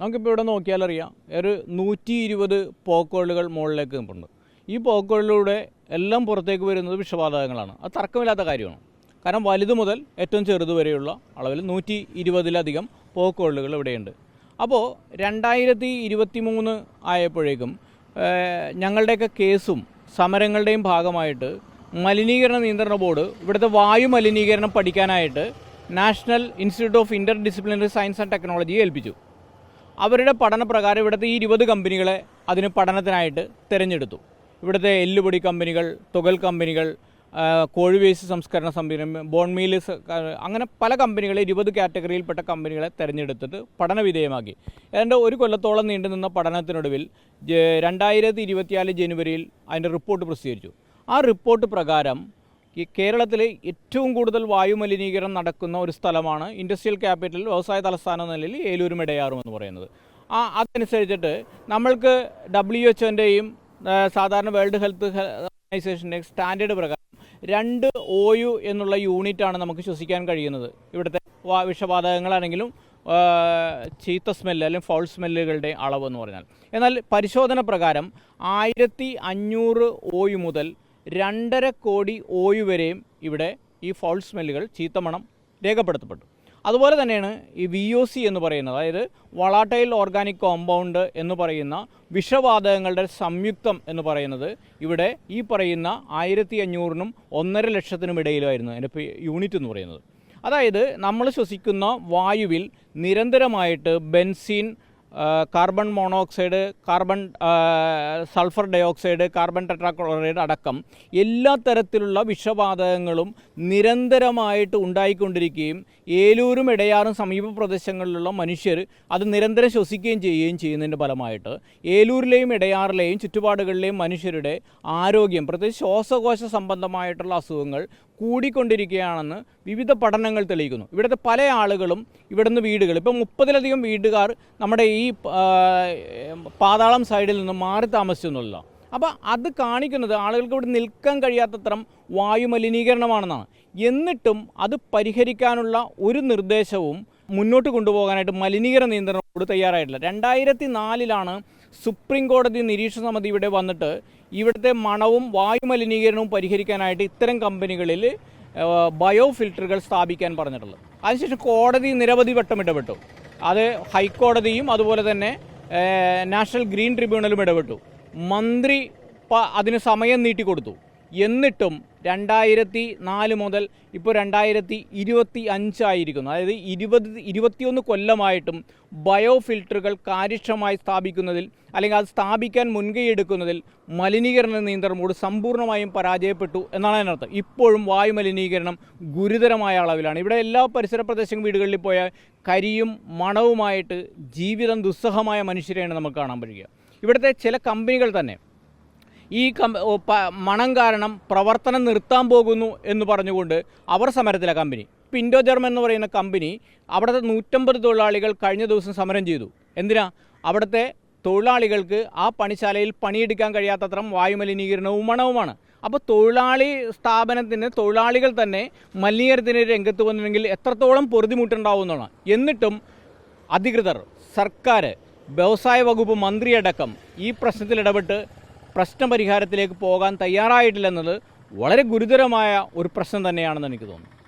നമുക്കിപ്പോൾ ഇവിടെ നോക്കിയാലറിയാം. ഒരു നൂറ്റി ഇരുപത് പോക്കോളുകൾ മുകളിലേക്ക് നിൽപ്പുണ്ട്. ഈ പോക്കോളിലൂടെ എല്ലാം പുറത്തേക്ക് വരുന്നത് വിഷവാതകങ്ങളാണ് അത് തർക്കമില്ലാത്ത കാര്യമാണ്. കാരണം വലുത് മുതൽ ഏറ്റവും ചെറുത് വരെയുള്ള അളവിൽ നൂറ്റി ഇരുപതിലധികം പോക്കോളുകൾ ഇവിടെയുണ്ട്. അപ്പോൾ രണ്ടായിരത്തി ഇരുപത്തി മൂന്ന് ആയപ്പോഴേക്കും ഞങ്ങളുടെയൊക്കെ കേസും സമരങ്ങളുടെയും ഭാഗമായിട്ട് മലിനീകരണ നിയന്ത്രണ ബോർഡ് ഇവിടുത്തെ വായു മലിനീകരണം പഠിക്കാനായിട്ട് national institute of interdisciplinary science and technology ഏൽപ്പിച്ചു. അവരുടെ പഠനപ്രകാരം ഇവിടുത്തെ ഈ ഇരുപത് കമ്പനികളെ അതിന് പഠനത്തിനായിട്ട് തിരഞ്ഞെടുത്തു. ഇവിടുത്തെ എല്ലുപൊടി കമ്പനികൾ തുകൽ കമ്പനികൾ കോഴി സംസ്കരണ സംവിധാനം ബോൺ അങ്ങനെ പല കമ്പനികളെ ഇരുപത് കാറ്റഗറിയിൽപ്പെട്ട കമ്പനികളെ തിരഞ്ഞെടുത്തിട്ട് പഠന വിധേയമാക്കി ഏതാണ്ട് ഒരു കൊല്ലത്തോളം നീണ്ടുനിന്ന പഠനത്തിനൊടുവിൽ രണ്ടായിരത്തി ഇരുപത്തിനാല് ജനുവരിയിൽ അതിന്റെ റിപ്പോർട്ട് പ്രസിദ്ധീകരിച്ചു. ആ റിപ്പോർട്ട് പ്രകാരം ഈ കേരളത്തിൽ ഏറ്റവും കൂടുതൽ വായു മലിനീകരണം നടക്കുന്ന ഒരു സ്ഥലമാണ് ഇൻഡസ്ട്രിയൽ ക്യാപിറ്റൽ വ്യവസായ തലസ്ഥാന നിലയിൽ ഏലൂരും ഇടയാറും എന്ന് പറയുന്നത്. ആ അതനുസരിച്ചിട്ട് നമ്മൾക്ക് ഡബ്ല്യു എച്ച്ഒന്റെയും സാധാരണ വേൾഡ് ഹെൽത്ത് ഓർഗനൈസേഷന്റെയും സ്റ്റാൻഡേർഡ് പ്രകാരം രണ്ട് ഒ യു എന്നുള്ള യൂണിറ്റാണ് നമുക്ക് ശ്വസിക്കാൻ കഴിയുന്നത്. ഇവിടുത്തെ വിഷവാതകങ്ങളാണെങ്കിലും ചീത്ത സ്മെല്ല് അല്ലെങ്കിൽ ഫൗൾ സ്മെല്ലുകളുടെ അളവ് എന്ന് പറഞ്ഞാൽ. എന്നാൽ പരിശോധന പ്രകാരം ആയിരത്തി അഞ്ഞൂറ് ഒ യു മുതൽ രണ്ടര കോടി ഓയുവരെയും വരെയും ഇവിടെ ഈ ഫോൾസ് സ്മെല്ലുകൾ ചീത്തമണം രേഖപ്പെടുത്തപ്പെട്ടു. അതുപോലെ തന്നെയാണ് ഈ വി ഒ സി എന്ന് പറയുന്നത് അതായത് വളാട്ടൈൽ ഓർഗാനിക് കോമ്പൗണ്ട് എന്ന് പറയുന്ന വിഷവാതകങ്ങളുടെ സംയുക്തം എന്ന് പറയുന്നത് ഇവിടെ ഈ പറയുന്ന ആയിരത്തി അഞ്ഞൂറിനും ഒന്നര ലക്ഷത്തിനും ഇടയിലായിരുന്നു അതിന്റെ യൂണിറ്റ് എന്ന് പറയുന്നത്. അതായത് നമ്മൾ ശ്വസിക്കുന്ന വായുവിൽ നിരന്തരമായിട്ട് benzene carbon monoxide carbon sulphur dioxide carbon tetrachloride അടക്കം എല്ലാ തരത്തിലുള്ള വിഷവാതകങ്ങളും നിരന്തരമായിട്ട് ഉണ്ടായിക്കൊണ്ടിരിക്കുകയും ഏലൂരും ഇടയാറും സമീപ പ്രദേശങ്ങളിലുള്ള മനുഷ്യർ അത് നിരന്തരം ശ്വസിക്കുകയും ചെയ്യുകയും ചെയ്യുന്നതിന്റെ ഫലമായിട്ട് ഏലൂരിലെയും ഇടയാറിലെയും ചുറ്റുപാടുകളിലെയും മനുഷ്യരുടെ ആരോഗ്യം പ്രത്യേകിച്ച് ശ്വാസകോശ സംബന്ധമായിട്ടുള്ള അസുഖങ്ങൾ കൂടിക്കൊണ്ടിരിക്കുകയാണെന്ന് വിവിധ പഠനങ്ങൾ തെളിയിക്കുന്നു. ഇവിടുത്തെ പല ആളുകളും ഇവിടുന്ന് വീടുകൾ ഇപ്പം മുപ്പതിലധികം വീട്ടുകാർ നമ്മുടെ ഈ പാതാളം സൈഡിൽ നിന്ന് മാറി താമസിച്ചെന്നുള്ള അപ്പോൾ അത് കാണിക്കുന്നത് ആളുകൾക്ക് ഇവിടെ നിൽക്കാൻ കഴിയാത്തത്രം വായുമലിനീകരണമാണെന്നാണ്. എന്നിട്ടും അത് പരിഹരിക്കാനുള്ള ഒരു നിർദ്ദേശവും മുന്നോട്ട് കൊണ്ടുപോകാനായിട്ട് മലിനീകരണ നിയന്ത്രണം ബോർഡ് തയ്യാറായിട്ടില്ല. രണ്ടായിരത്തി നാലിലാണ് സുപ്രീം കോടതി നിരീക്ഷണ സമിതി ഇവിടെ വന്നിട്ട് ഇവിടുത്തെ മണവും വായുമലിനീകരണവും പരിഹരിക്കാനായിട്ട് ഇത്തരം കമ്പനികളിൽ ബയോ ഫിൽറ്ററുകൾ സ്ഥാപിക്കാൻ പറഞ്ഞിട്ടുള്ളത്. അതിനുശേഷം കോടതി നിരവധി വട്ടം ഇടപെട്ടു. അത് ഹൈക്കോടതിയും അതുപോലെ തന്നെ നാഷണൽ ഗ്രീൻ ട്രിബ്യൂണലും ഇടപെട്ടു. മന്ത്രി അതിന് സമയം നീട്ടിക്കൊടുത്തു എന്നിട്ടും രണ്ടായിരത്തി നാല് മുതൽ ഇപ്പോൾ രണ്ടായിരത്തി ഇരുപത്തി അഞ്ചായിരിക്കുന്നു അതായത് ഇരുപത് ഇരുപത്തിയൊന്ന് കൊല്ലമായിട്ടും ബയോ ഫിൽറ്ററുകൾ കാര്യക്ഷമമായി സ്ഥാപിക്കുന്നതിൽ അല്ലെങ്കിൽ അത് സ്ഥാപിക്കാൻ മുൻകൈയെടുക്കുന്നതിൽ മലിനീകരണ നിയന്ത്രണ കൂടി സമ്പൂർണമായും പരാജയപ്പെട്ടു എന്നാണ് അതിനർത്ഥം. ഇപ്പോഴും വായു മലിനീകരണം ഗുരുതരമായ അളവിലാണ്. ഇവിടെ എല്ലാ പരിസര പ്രദേശം വീടുകളിൽ പോയാൽ കരിയും മണവുമായിട്ട് ജീവിതം ദുസ്സഹമായ മനുഷ്യരെയാണ് നമുക്ക് കാണാൻ കഴിയുക ഇവിടുത്തെ ചില കമ്പനികൾ തന്നെ ഈ മണം കാരണം പ്രവർത്തനം നിർത്താൻ പോകുന്നു എന്ന് പറഞ്ഞുകൊണ്ട് അവർ സമരത്തിലെ കമ്പനി. പിൻഡോ ജർമ്മൻ എന്ന് പറയുന്ന കമ്പനി അവിടുത്തെ നൂറ്റമ്പത് തൊഴിലാളികൾ കഴിഞ്ഞ ദിവസം സമരം ചെയ്തു. എന്തിനാ? അവിടുത്തെ തൊഴിലാളികൾക്ക് ആ പണിശാലയിൽ പണിയെടുക്കാൻ കഴിയാത്തത്രം വായുമലിനീകരണവും മണവുമാണ്. അപ്പോൾ തൊഴിലാളി സ്ഥാപനത്തിന് തൊഴിലാളികൾ തന്നെ മലിനീകരണത്തിന് രംഗത്ത് വന്നിട്ടുണ്ടെങ്കിൽ എത്രത്തോളം പൊറുതിമുട്ടുണ്ടാവുന്നതാണ് എന്നിട്ടും അധികൃതർ സർക്കാർ വ്യവസായ വകുപ്പ് മന്ത്രിയടക്കം ഈ പ്രശ്നത്തിൽ ഇടപെട്ട് പ്രശ്നപരിഹാരത്തിലേക്ക് പോകാൻ തയ്യാറായിട്ടില്ലെന്നത് വളരെ ഗുരുതരമായ ഒരു പ്രശ്നം തന്നെയാണെന്ന് എനിക്ക് തോന്നുന്നു.